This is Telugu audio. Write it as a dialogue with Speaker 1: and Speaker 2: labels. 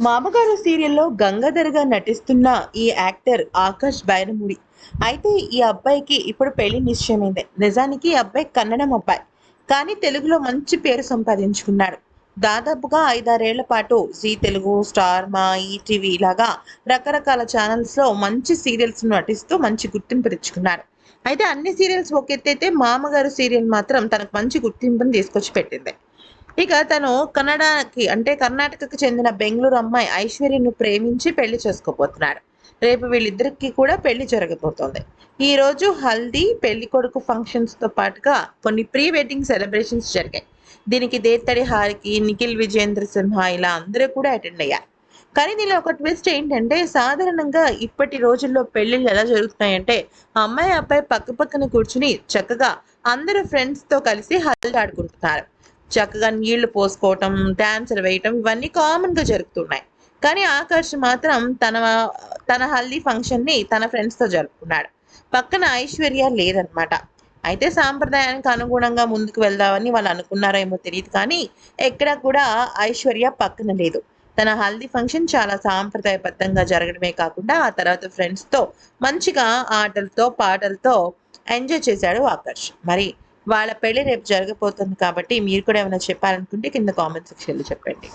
Speaker 1: మామగారు సీరియల్లో గంగాధర్గా నటిస్తున్న ఈ యాక్టర్ ఆకాష్ బైరముడి. అయితే ఈ అబ్బాయికి ఇప్పుడు పెళ్ళి నిశ్చయమైంది. నిజానికి ఈ అబ్బాయి కన్నడం అబ్బాయి. కానీ తెలుగులో మంచి పేరు సంపాదించుకున్నాడు. దాదాపుగా ఐదారేళ్ళ పాటు G Telugu star Maa ETV ఇలాగా రకరకాల ఛానల్స్లో మంచి సీరియల్స్ నటిస్తూ మంచి గుర్తింపు తెచ్చుకున్నాడు అయితే అన్ని సీరియల్స్ ఒక మామగారు సీరియల్ మాత్రం తనకు మంచి గుర్తింపును తీసుకొచ్చి పెట్టింది. ఇక తను కన్నడకి అంటే కర్ణాటకకు చెందిన బెంగళూరు అమ్మాయి ఐశ్వర్యను ప్రేమించి పెళ్ళి చేసుకోబోతున్నాడు. రేపు వీళ్ళిద్దరికి కూడా పెళ్ళి జరగబోతోంది. ఈ రోజు హల్దీ పెళ్ళి కొడుకు ఫంక్షన్స్తో పాటుగా కొన్ని ప్రీ వెడ్డింగ్ సెలబ్రేషన్స్ జరిగాయి. దీనికి దేత్తడి హారికి నిఖిల్ విజేంద్ర సింహ ఇలా అందరూ కూడా అటెండ్ అయ్యారు. కానీ దీనిలో ఒక ట్విస్ట్ ఏంటంటే సాధారణంగా ఇప్పటి రోజుల్లో పెళ్ళిళ్ళు ఎలా జరుగుతున్నాయంటే అమ్మాయి అబ్బాయి పక్క పక్కన కూర్చుని చక్కగా అందరూ ఫ్రెండ్స్తో కలిసి హల్దీ ఆడుకుంటున్నారు. చక్కగా నీళ్ళు పోసుకోవటం డాన్సులు వేయటం ఇవన్నీ కామన్గా జరుగుతున్నాయి. కానీ ఆకర్ష్ మాత్రం తన తన హల్దీ ఫంక్షన్ని తన ఫ్రెండ్స్తో జరుపుకున్నాడు. పక్కన ఐశ్వర్య లేదనమాట. అయితే సాంప్రదాయానికి అనుగుణంగా ముందుకు వెళ్దామని వాళ్ళు అనుకున్నారేమో తెలియదు కానీ ఎక్కడా కూడా ఐశ్వర్య పక్కన లేదు. తన హల్దీ ఫంక్షన్ చాలా సాంప్రదాయబద్ధంగా జరగడమే కాకుండా ఆ తర్వాత ఫ్రెండ్స్తో మంచిగా ఆటలతో పాటలతో ఎంజాయ్ చేశాడు ఆకర్ష్. మరి వాళ్ళ పెళ్ళి రేపు జరగబోతుంది కాబట్టి మీరు కూడా ఏమైనా చెప్పాలనుకుంటే కింద కామెంట్ సెక్షన్లో చెప్పండి.